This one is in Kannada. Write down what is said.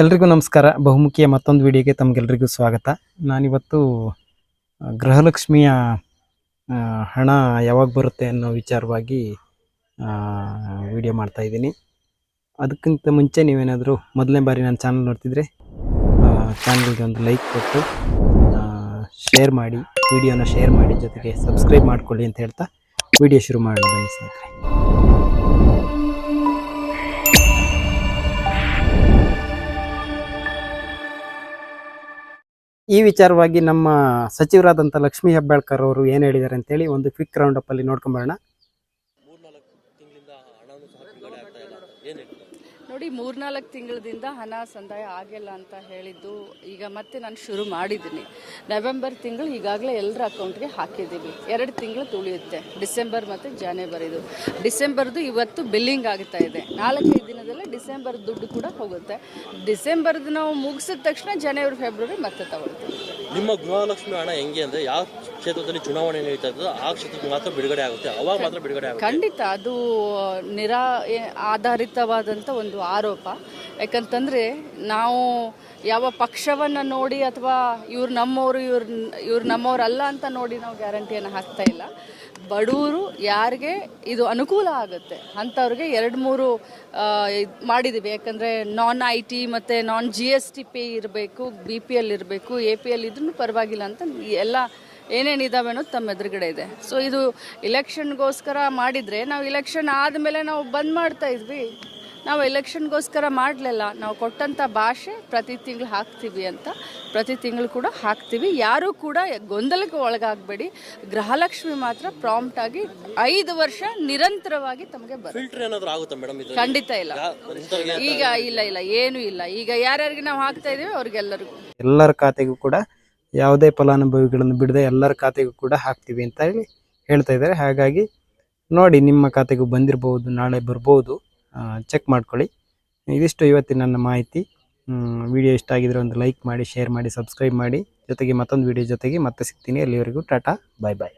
ಎಲ್ರಿಗೂ ನಮಸ್ಕಾರ. ಬಹುಮುಖಿಯ ಮತ್ತೊಂದು ವಿಡಿಯೋಗೆ ತಮಗೆಲ್ರಿಗೂ ಸ್ವಾಗತ. ನಾನಿವತ್ತು ಗೃಹಲಕ್ಷ್ಮಿಯ ಹಣ ಯಾವಾಗ ಬರುತ್ತೆ ಅನ್ನೋ ವಿಚಾರವಾಗಿ ವಿಡಿಯೋ ಮಾಡ್ತಾ ಇದ್ದೀನಿ. ಅದಕ್ಕಿಂತ ಮುಂಚೆ ನೀವೇನಾದರೂ ಮೊದಲನೇ ಬಾರಿ ನನ್ನ ಚಾನಲ್ ನೋಡ್ತಿದ್ರೆ ಚಾನಲ್ಗೆ ಒಂದು ಲೈಕ್ ಕೊಟ್ಟು ಶೇರ್ ಮಾಡಿ, ವಿಡಿಯೋನ ಶೇರ್ ಮಾಡಿ, ಜೊತೆಗೆ ಸಬ್ಸ್ಕ್ರೈಬ್ ಮಾಡ್ಕೊಳ್ಳಿ ಅಂತ ಹೇಳ್ತಾ ವಿಡಿಯೋ ಶುರು ಮಾಡೋಣ ಬನ್ನಿ ಸ್ನೇಹಿತರೆ. ಈ ವಿಚಾರವಾಗಿ ನಮ್ಮ ಸಚಿವರಾದಂಥ ಲಕ್ಷ್ಮೀ ಹೆಬ್ಬಾಳ್ಕರ್ ಅವರು ಏನು ಹೇಳಿದ್ದಾರೆ ಅಂತೇಳಿ ಒಂದು ಕ್ವಿಕ್ ರೌಂಡ್ ಅಪ್ ಅಲ್ಲಿ ನೋಡ್ಕೊಂಬರೋಣ ತಿಂಗಳಿಂದ ನೋಡಿ ಮೂರ್ನಾಲ್ಕು ತಿಂಗಳದಿಂದ ಹಣ ಸಂದಾಯ ಆಗಿಲ್ಲ ಅಂತ ಹೇಳಿದ್ದು ಈಗ ಮತ್ತೆ ನಾನು ಶುರು ಮಾಡಿದ್ದೀನಿ. ನವೆಂಬರ್ ತಿಂಗಳು ಈಗಾಗಲೇ ಎಲ್ಲರ ಅಕೌಂಟ್ಗೆ ಹಾಕಿದ್ದೀವಿ. ಎರಡು ತಿಂಗಳು ತುಳಿಯುತ್ತೆ. ಡಿಸೆಂಬರ್ ಮತ್ತು ಜಾನ್ವರಿದು ಡಿಸೆಂಬರ್ದು ಇವತ್ತು ಬಿಲ್ಲಿಂಗ್ ಆಗ್ತಾ ಇದೆ. ನಾಲ್ಕೈದು ಡಿಸೆಂಬರ್ ದುಡ್ಡು ಕೂಡ ಹೋಗುತ್ತೆ. ಡಿಸೆಂಬರ್ದು ನಾವು ಮುಗಿಸಿದ ತಕ್ಷಣ ಜನವರಿ ಫೆಬ್ರವರಿ ಮತ್ತೆ ತಗೊಳ್ತೀವಿ. ನಿಮ್ಮ ಗೃಹಲಕ್ಷ್ಮಿ ಹಣ ಹೆಂಗೆ ಅಂದ್ರೆ ಯಾವ ಕ್ಷೇತ್ರದಲ್ಲಿ ಚುನಾವಣೆ ನಡೀತಾ ಆ ಕ್ಷೇತ್ರಕ್ಕೆ ಮಾತ್ರ ಬಿಡುಗಡೆ ಆಗುತ್ತೆ. ಅವಾಗ ಮಾತ್ರ ಬಿಡುಗಡೆ ಆಗುತ್ತೆ. ಖಂಡಿತ ಅದು ನಿರಾ ಆಧಾರಿತವಾದಂಥ ಒಂದು ಆರೋಪ. ಯಾಕಂತಂದರೆ ನಾವು ಯಾವ ಪಕ್ಷವನ್ನು ನೋಡಿ ಅಥವಾ ಇವ್ರು ನಮ್ಮವರು ಇವ್ರು ಇವ್ರು ನಮ್ಮವ್ರಲ್ಲ ಅಂತ ನೋಡಿ ನಾವು ಗ್ಯಾರಂಟಿಯನ್ನು ಹಾಕ್ತಾ ಇಲ್ಲ. ಬಡವರು ಯಾರಿಗೆ ಇದು ಅನುಕೂಲ ಆಗುತ್ತೆ. ಅಂಥವ್ರಿಗೆ ಎರಡು ಮೂರು ಮಾಡಿದ್ದೀವಿ ಯಾಕಂದರೆ ನಾನ್ ಐ ಟಿ ಮತ್ತು non G S T pay ಇರಬೇಕು ಬಿ ಪಿ ಎಲ್ ಇರಬೇಕು ಎ ಪಿ ಎಲ್ ಇದ್ರೂ ಪರವಾಗಿಲ್ಲ ಅಂತ ಎಲ್ಲ ಏನೇನು ಇದ್ದಾವೆ ಅನ್ನೋದು ತಮ್ಮ ಎದುರುಗಡೆ ಇದೆ. ಸೊ ಇದು ಇಲೆಕ್ಷನ್ಗೋಸ್ಕರ ಮಾಡಿದರೆ ನಾವು ಇಲೆಕ್ಷನ್ ಆದಮೇಲೆ ನಾವು ಬಂದ್ ಮಾಡ್ತಾ ಇದ್ವಿ. ನಾವು ಎಲೆಕ್ಷನ್ಗೋಸ್ಕರ ಮಾಡಲಿಲ್ಲ. ನಾವು ಕೊಟ್ಟಂಥ ಭಾಷೆ ಪ್ರತಿ ತಿಂಗಳು ಹಾಕ್ತೀವಿ ಅಂತ ಪ್ರತಿ ತಿಂಗಳು ಕೂಡ ಹಾಕ್ತೀವಿ. ಯಾರೂ ಕೂಡ ಗೊಂದಲಕ್ಕೆ ಒಳಗಾಗಬೇಡಿ. ಗೃಹಲಕ್ಷ್ಮಿ ಮಾತ್ರ ಪ್ರಾಂಪ್ಟ್ ಆಗಿ ಐದು ವರ್ಷ ನಿರಂತರವಾಗಿ ತಮಗೆ ಬರುತ್ತೆ. ಫಿಲ್ಟರ್ ಏನಾದರೂ ಆಗುತ್ತಾ ಮೇಡಮ್ ಖಂಡಿತ ಇಲ್ಲ. ಈಗ ಇಲ್ಲ ಇಲ್ಲ ಏನೂ ಇಲ್ಲ. ಈಗ ಯಾರ್ಯಾರಿಗೆ ನಾವು ಹಾಕ್ತಾ ಇದೀವಿ ಅವ್ರಿಗೆಲ್ಲರಿಗೂ. ಎಲ್ಲರ ಖಾತೆಗೂ ಕೂಡ ಯಾವುದೇ ಫಲಾನುಭವಿಗಳನ್ನು ಬಿಡದೆ ಎಲ್ಲರ ಖಾತೆಗೂ ಕೂಡ ಹಾಕ್ತೀವಿ ಅಂತ ಹೇಳಿ ಹೇಳ್ತಾ ಇದ್ದಾರೆ. ಹಾಗಾಗಿ ನೋಡಿ ನಿಮ್ಮ ಖಾತೆಗೂ ಬಂದಿರಬಹುದು ನಾಳೆ ಬರ್ಬೋದು. ಚೆಕ್ ಮಾಡ್ಕೊಳ್ಳಿ. ಇದಿಷ್ಟು ಇವತ್ತಿನ ನನ್ನ ಮಾಹಿತಿ. ವಿಡಿಯೋ ಇಷ್ಟ ಆಗಿದ್ರೆ ಒಂದು ಲೈಕ್ ಮಾಡಿ ಶೇರ್ ಮಾಡಿ ಸಬ್ಸ್ಕ್ರೈಬ್ ಮಾಡಿ. ಜೊತೆಗೆ ಮತ್ತೊಂದು ವಿಡಿಯೋ ಜೊತೆಗೆ ಮತ್ತೆ ಸಿಗ್ತೀನಿ. ಅಲ್ಲಿವರೆಗೂ ಟಾಟಾ ಬಾಯ್ ಬಾಯ್